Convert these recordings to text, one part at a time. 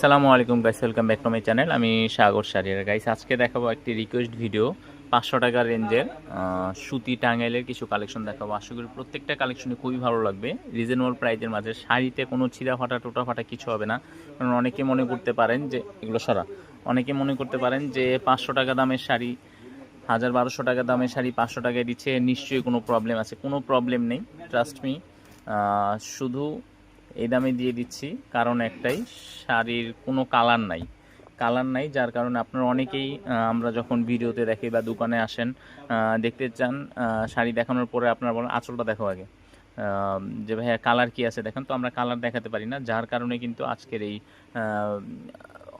সালামু আলাইকুম guys welcome back to my channel আমি সাগর সারিয়ার। গাইস আজকে দেখাবো একটি রিকোয়েস্ট ভিডিও পাঁচশো টাকা রেঞ্জের সুতি টাঙ্গাইলের কিছু কালেকশন দেখাবো। আশা করি প্রত্যেকটা কালেকশনই খুবই ভালো লাগবে। রিজনেবল প্রাইজের মাঝে শাড়িতে কোনো ছিঁড়া ফাটা, টোটা ফাটা কিছু হবে না। কারণ অনেকে মনে করতে পারেন যে, এগুলো সরা। অনেকে মনে করতে পারেন যে, পাঁচশো টাকা দামের শাড়ি, হাজার বারোশো টাকা দামের শাড়ি, পাঁচশো টাকায় দিচ্ছে, নিশ্চয়ই কোনো প্রবলেম আছে। কোনো প্রবলেম নেই ট্রাস্ট মি শুধু এই দামে দিয়ে দিচ্ছি। কারণ একটাই, শাড়ির কোনো কালার নাই। কালার নাই, যার কারণে আপনারা অনেকেই আমরা যখন ভিডিওতে দেখি বা দোকানে আসেন দেখতে চান শাড়ি দেখানোর পরে আপনারা বলেন, আঁচলটা দেখো আগে। যে ভাইয়া, কালার কি আছে দেখেন। তো আমরা কালার দেখাতে পারি না, যার কারণে কিন্তু আজকের এই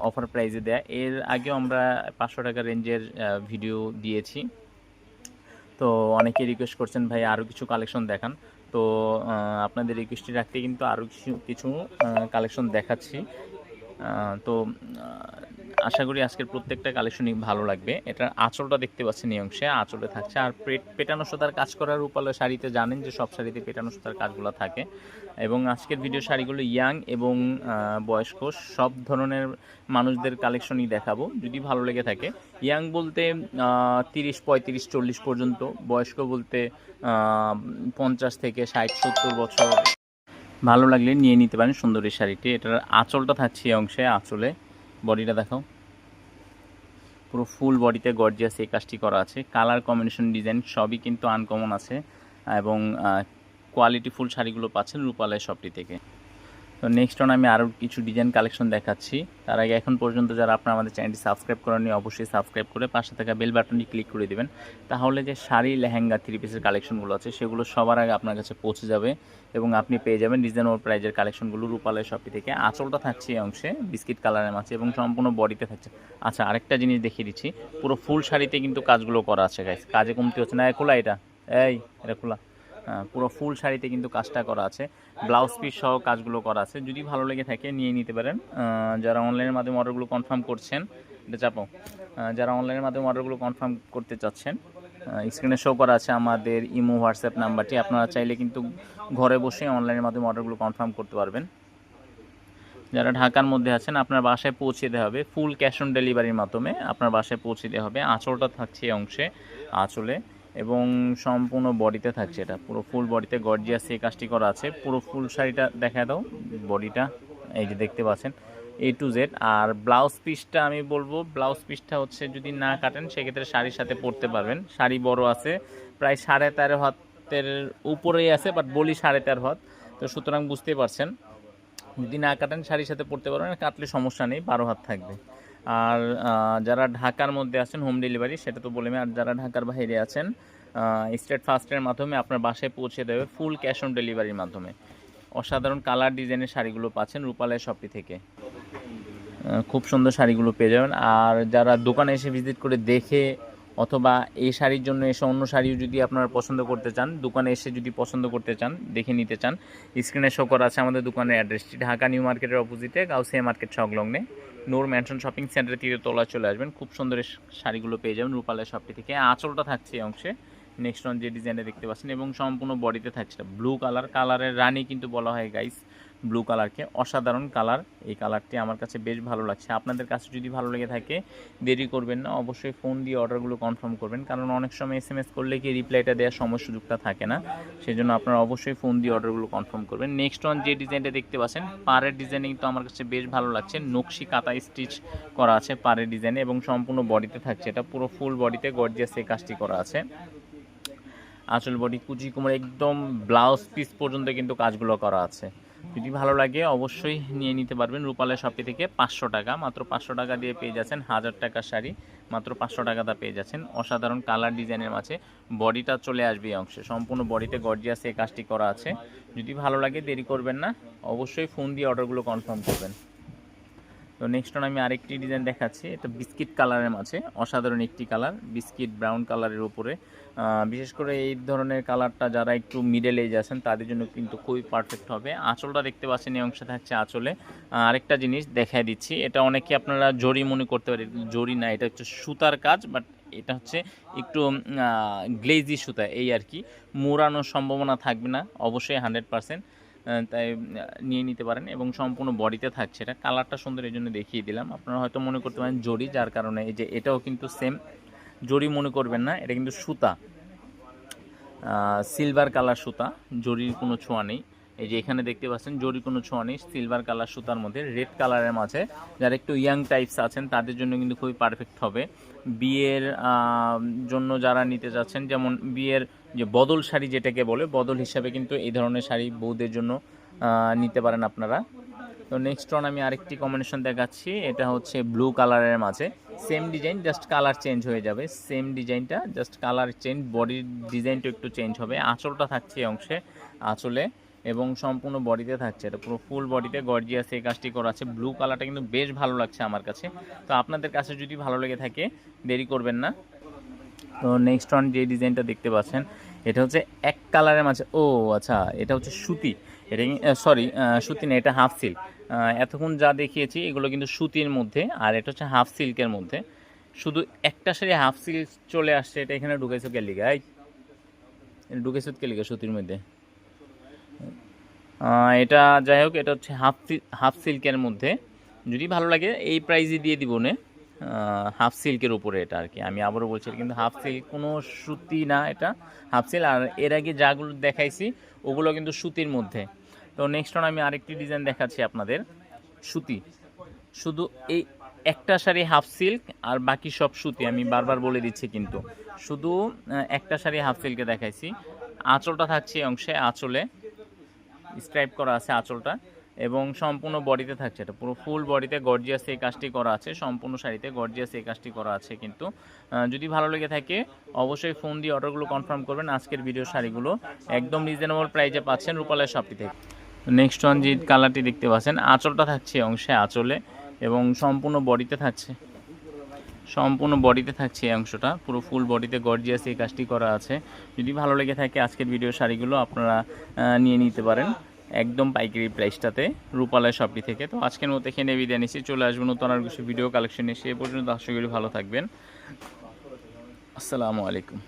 অফার প্রাইজে দেয়া। এর আগেও আমরা পাঁচশো টাকা রেঞ্জের ভিডিও দিয়েছি। তো অনেকে রিকোয়েস্ট করছেন ভাই আরও কিছু কালেকশন দেখান। তো আপনাদের রিকোয়েস্টে রাখতে কিন্তু আরও কিছু কিছু কালেকশন দেখাচ্ছি। তো আশা করি আজকের প্রত্যেকটা কালেকশনই ভালো লাগবে। এটার আঁচলটা দেখতে পাচ্ছেন এই অংশে, আঁচলে থাকছে। আর পেট, পেটানো সুতার কাজ করার উপালে শাড়িতে জানেন যে সব শাড়িতে পেটানো সুতার কাজগুলো থাকে। এবং আজকের ভিডিও শাড়িগুলো ইয়াং এবং বয়স্ক সব ধরনের মানুষদের কালেকশনই দেখাবো। যদি ভালো লেগে থাকে, ইয়াং বলতে তিরিশ, পঁয়ত্রিশ, চল্লিশ পর্যন্ত, বয়স্ক বলতে পঞ্চাশ থেকে ষাট, সত্তর বছর। ভালো লাগলে নিয়ে নিতে পারেন সুন্দরী শাড়িটি। এটার আঁচলটা থাকছে অংশে, আঁচলে। বডিটা দেখাও। পুরো ফুল বডিতে গর্জিয়াস এই কাজটি করা আছে। কালার কম্বিনেশন ডিজাইন সবই কিন্তু আনকমন আছে এবং কোয়ালিটি ফুল শাড়িগুলো পাচ্ছেন রূপালয় শপটি থেকে। তো নেক্সট অন আমি আরও কিছু ডিজাইন কালেকশন দেখাচ্ছি। তার আগে এখন পর্যন্ত যারা আপনারা আমাদের চ্যানেলটি সাবস্ক্রাইব করেননি, অবশ্যই সাবস্ক্রাইব করে পাশে থাকা বেল বাটনটি ক্লিক করে দেবেন। তাহলে যে শাড়ি, লেহেঙ্গা থ্রি পিসের কালেকশনগুলো আছে, সেগুলো সবার আগে আপনার কাছে পৌঁছে যাবে এবং আপনি পেয়ে যাবেন ডিজাইন রিজনেবল প্রাইজের কালেকশনগুলো রূপালয় শপটি থেকে। আঁচলটা থাকছে এই অংশে বিস্কিট কালারের মাঝে এবং সম্পূর্ণ বডিতে থাকছে। আচ্ছা আরেকটা জিনিস দেখিয়ে দিচ্ছি। পুরো ফুল শাড়িতে কিন্তু কাজগুলো করা আছে গাইস কাজে কমতি হচ্ছে না। খোলা এটা। এই, এটা খোলা। পুরো ফুল শাড়িতে কিন্তু কাজটা করা আছে। ব্লাউজ পিস সহ কাজগুলো করা আছে। যদি ভালো লেগে থাকে, নিয়ে নিতে পারেন। যারা অনলাইনের মাধ্যমে অর্ডারগুলো কনফার্ম করছেন, এটা চাপো। যারা অনলাইনের মাধ্যমে অর্ডারগুলো কনফার্ম করতে চাচ্ছেন স্ক্রিনে শো করা আছে আমাদের ইমো হোয়াটসঅ্যাপ নাম্বারটি। আপনারা চাইলে কিন্তু ঘরে বসে অনলাইনের মাধ্যমে অর্ডারগুলো কনফার্ম করতে পারবেন। যারা ঢাকার মধ্যে আছেন, আপনার বাসায় পৌঁছে দেওয়া হবে। ফুল ক্যাশ অন ডেলিভারির মাধ্যমে আপনার বাসায় পৌঁছে দেওয়া হবে। আঁচলটা থাকছে এই অংশে, আঁচলে। এবং সম্পূর্ণ বডিতে থাকছে এটা। পুরো ফুল বডিতে গর্জিয়াস এই কাজটি করা আছে। পুরো ফুল শাড়িটা দেখা দাও। বডিটা, এই যে দেখতে পাচ্ছেন এ টু জেড আর ব্লাউজ পিসটা আমি বলব ব্লাউজ পিসটা হচ্ছে যদি না কাটেন, সেক্ষেত্রে শাড়ির সাথে পরতে পারবেন। শাড়ি বড় আছে, প্রায় সাড়ে তেরো হাতের উপরেই আছে বাট বলি সাড়ে তেরো হাত। তো সুতরাং বুঝতেই পারছেন, যদি না কাটেন, শাড়ির সাথে পরতে পারবেন কাটলে সমস্যা নেই, বারো হাত থাকবে। আর যারা ঢাকার মধ্যে আছেন হোম ডেলিভারি সেটা তো বললাম আর যারা ঢাকার বাইরে আছেন স্টেট ফাস্টের মাধ্যমে আপনার বাসায় পৌঁছে দেবে ফুল ক্যাশ অন ডেলিভারির মাধ্যমে। অসাধারণ কালার ডিজাইনের শাড়িগুলো পাচ্ছেন রূপালয় শপটি থেকে। খুব সুন্দর শাড়িগুলো পেয়ে যাবেন। আর যারা দোকানে এসে ভিজিট করে দেখে অথবা এই শাড়ির জন্য এসে অন্য শাড়িও যদি আপনারা পছন্দ করতে চান, দোকানে এসে যদি পছন্দ করতে চান, দেখে নিতে চান স্ক্রিনে শো করা আছে আমাদের দোকানের অ্যাড্রেসটি ঢাকা নিউ মার্কেটের অপোজিটে গাউসিয়া মার্কেট সংলগ্নে। নূর ম্যানশন শপিং সেন্টারের তীরে তোলা চলে আসবেন। খুব সুন্দর শাড়িগুলো পেয়ে যাবেন রূপালের শপটি থেকে। আঁচলটা থাকছে এই অংশে। নেক্সট অন যে ডিজাইনটা দেখতে পাচ্ছেন এবং সম্পূর্ণ বডিতে থাকছে। ব্লু কালার কালারের রানী কিন্তু বলা হয় গাইস ব্লু কালারকে অসাধারণ কালার এই কালারটি আমার কাছে বেশ ভালো লাগছে। আপনাদের কাছে যদি ভালো লেগে থাকে, দেরি করবেন না। অবশ্যই ফোন দিয়ে অর্ডারগুলো কনফার্ম করবেন, কারণ অনেক সময় এস এম এস করলে কি রিপ্লাইটা দেওয়ার সময় সুযোগটা থাকে না। সেই জন্য আপনারা অবশ্যই ফোন দিয়ে অর্ডারগুলো কনফার্ম করবেন। নেক্সট অন যে ডিজাইনটা দেখতে পাচ্ছেন, পাড়ের ডিজাইনিং তো আমার কাছে বেশ ভালো লাগছে। নকশি কাতা স্টিচ করা আছে পাড়ের ডিজাইনে এবং সম্পূর্ণ বডিতে থাকছে এটা। পুরো ফুল বডিতে গর্জিয়াস এই কাজটি করা আছে। আঁচল বডি কুচি কোমর একদম ব্লাউজ পিস পর্যন্ত কিন্তু কাজগুলো করা আছে। যদি ভালো লাগে অবশ্যই নিয়ে নিতে পারবেন রূপালয় শপি থেকে পাঁচশো টাকা। মাত্র পাঁচশো টাকা দিয়ে পেয়ে যাচ্ছেন হাজার টাকার শাড়ি। মাত্র পাঁচশো টাকা টাকাটা পেয়ে যাচ্ছেন অসাধারণ কালার ডিজাইনের মাঝে বডিটা চলে আসবে এই অংশে। সম্পূর্ণ বডিতে গর্জিয়াস এই কাজটি করা আছে। যদি ভালো লাগে দেরি করবেন না। অবশ্যই ফোন দিয়ে অর্ডারগুলো কনফার্ম করবেন। তো নেক্সট আমি আরেকটি ডিজাইন দেখাচ্ছি। এটা বিস্কিট কালারের মাঝে, অসাধারণ একটি কালার, বিস্কিট ব্রাউন কালারের উপরে। বিশেষ করে এই ধরনের কালারটা যারা একটু মিডল এজ আছেন, তাদের জন্য কিন্তু খুবই পারফেক্ট হবে। আঁচলটা দেখতে পাচ্ছেন, এই অংশে থাকছে আঁচলে। আরেকটা জিনিস দেখাই দিচ্ছি, এটা অনেকে আপনারা জরি মনে করতে পারেন, জরি না, এটা হচ্ছে সুতার কাজ বাট এটা হচ্ছে একটু গ্লেজি সুতা, এই আর কি। মোড়ানোর সম্ভাবনা থাকবে না, অবশ্যই হান্ড্রেড পারসেন্ট তাই নিয়ে নিতে পারেন এবং সম্পূর্ণ বডিতে থাকছে এটা। কালারটা সুন্দর এই জন্য দেখিয়ে দিলাম। আপনারা হয়তো মনে করতে পারেন জড়ি যার কারণে এই যে এটাও কিন্তু সেম জড়ি মনে করবেন না, এটা কিন্তু সুতা। সিলভার কালার সুতা, জরির কোনো ছোঁয়া নেই। এই যে এখানে দেখতে পাচ্ছেন জরির কোনো ছোঁয়া নেই সিলভার কালার সুতার মধ্যে রেড কালারের মাঝে। যারা একটু ইয়াং টাইপস আছেন, তাদের জন্য কিন্তু খুবই পারফেক্ট হবে। বিয়ের জন্য যারা নিতে যাচ্ছেন, যেমন বিয়ের যে বদল শাড়ি যেটাকে বলে, বদল হিসাবে কিন্তু এই ধরনের শাড়ি বউদের জন্য নিতে পারেন আপনারা। তো নেক্সট অন আমি আরেকটি কম্বিনেশন দেখাচ্ছি, এটা হচ্ছে ব্লু কালারের মাঝে। Same design just colour change হয়ে যাবে। সেম ডিজাইনটা জাস্ট কালার চেঞ্জ বডির ডিজাইনটা একটু চেঞ্জ হবে। আঁচলটা থাকছে অংশে, আঁচলে। এবং সম্পূর্ণ বডিতে থাকছে। এটা পুরো ফুল বডিতে গর্জিয়াস এই কাজটি করা আছে। ব্লু কালারটা কিন্তু বেশ ভালো লাগছে আমার কাছে। তো আপনাদের কাছে যদি ভালো লেগে থাকে, দেরি করবেন না। তো নেক্সট অন যে ডিজাইনটা দেখতে পাচ্ছেন, এটা হচ্ছে এক কালারের মাঝে, ও আচ্ছা এটা হচ্ছে সুতি। এটা সরি সুতি না, এটা হাফ সিল্ক এতক্ষণ যা দেখিয়েছি, এগুলো কিন্তু সুতির মধ্যে, আর এটা হচ্ছে হাফ সিল্কের মধ্যে। শুধু একটা শাড়ি হাফ সিল্ক চলে আসছে, এটা এখানে ঢুকেছো কে লিগা? ঢুকেছো সুতির মধ্যে? এটা যাই হোক, এটা হচ্ছে হাফ হাফ সিল্কের মধ্যে। যদি ভালো লাগে, এই প্রাইজে দিয়ে দিব নে। হাফ সিল্কের উপরে এটা আর কি। আমি আবারও বলছি কিন্তু হাফ সিল্ক কোনো সুতি না এটা। হাফ সিল্ক আর এর আগে যাগুলো দেখাইছি, ওগুলো কিন্তু সুতির মধ্যে। তো নেক্সট অন আমি আরেকটি ডিজাইন দেখাচ্ছি আপনাদের। সুতি। শুধু এই একটা শাড়ি হাফ সিল্ক আর বাকি সব সুতি। আমি বারবার বলে দিচ্ছি কিন্তু। শুধু একটা শাড়ি হাফ সিল্কে দেখাইছি। আঁচলটা থাকছে অংশে, আঁচলে। স্ক্রাইব করা আছে আঁচলটা এবং সম্পূর্ণ বডিতে থাকছে এটা। পুরো ফুল বডিতে গর্জিয়াস এই কাজটি করা আছে, সম্পূর্ণ শাড়িতে গর্জিয়াস এই কাজটি করা আছে কিন্তু। যদি ভালো লেগে থাকে, অবশ্যই ফোন দিয়ে অর্ডারগুলো কনফার্ম করবেন, আজকের ভিডিও শাড়িগুলো একদম রিজনেবল প্রাইজে পাচ্ছেন রূপালয় শপটি থেকে। নেক্সট ওয়ান যে কালারটি দেখতে পাচ্ছেন, আঁচলটা থাকছে অংশে আঁচলে এবং সম্পূর্ণ বডিতে থাকছে। সম্পূর্ণ বডিতে থাকছে এই অংশটা, পুরো ফুল বডিতে গর্জিয়াস এই কাজটি করা আছে। যদি ভালো লেগে থাকে, আজকের ভিডিও শাড়িগুলো আপনারা নিয়ে নিতে পারেন। একদম পাইকারি প্রাইসটাতে রূপালয় শপটি থেকে। তো আজকের মতো এখানে বিদায় নিচ্ছি, চলে আসব নতুন আর কিছু ভিডিও কালেকশন এসে এ পর্যন্ত করি ভালো থাকবেন। আসসালামু আলাইকুম।